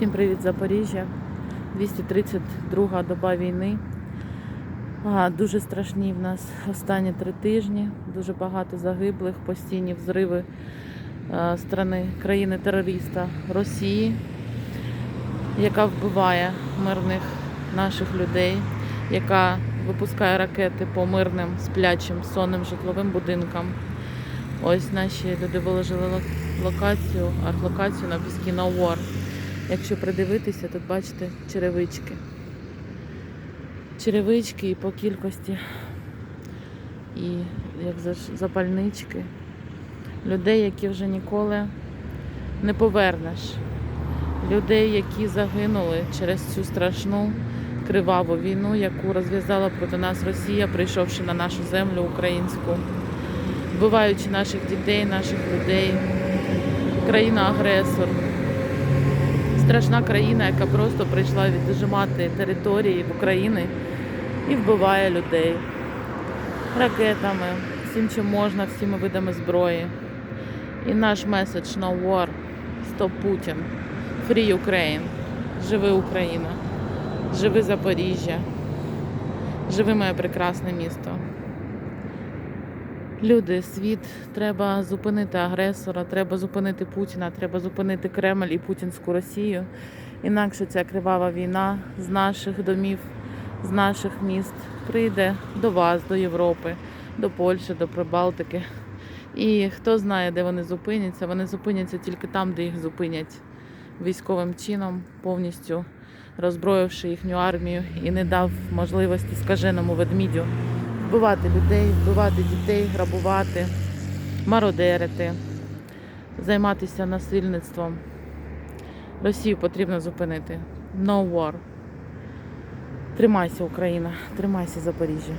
Всім привіт, Запоріжжя. 232 доба війни. А, дуже страшні в нас останні три тижні. Дуже багато загиблих, постійні взриви е, страни країни-терориста Росії, яка вбиває мирних наших людей, яка випускає ракети по мирним сплячим сонним житловим будинкам. Ось наші люди виложили локацію, арт-локацію на піскі No War. Якщо придивитися, тут бачите черевички. Черевички і по кількості, і як запальнички. Людей, які вже ніколи не повернеш. Людей, які загинули через цю страшну криваву війну, яку розв'язала проти нас Росія, прийшовши на нашу землю українську, вбиваючи наших дітей, наших людей, країна-агресор страшна країна, яка просто прийшла віджимати території в України і вбиває людей ракетами, всім, чим можна, всіми видами зброї. І наш меседж No War, Stop Putin, Free Ukraine, Живи Україна, живи Запоріжжя, живи моє прекрасне місто. Люди, світ, треба зупинити агресора, треба зупинити Путіна, треба зупинити Кремль і путінську Росію. Інакше ця кривава війна з наших домів, з наших міст прийде до вас, до Європи, до Польщі, до Прибалтики. І хто знає, де вони зупиняться. Вони зупиняться тільки там, де їх зупинять військовим чином, повністю роззброївши їхню армію і не дав можливості скаженому ведмідю вбивати людей, вбивати дітей, грабувати, мародерити, займатися насильництвом. Росію потрібно зупинити. No war. Тримайся, Україна, тримайся Запоріжжя.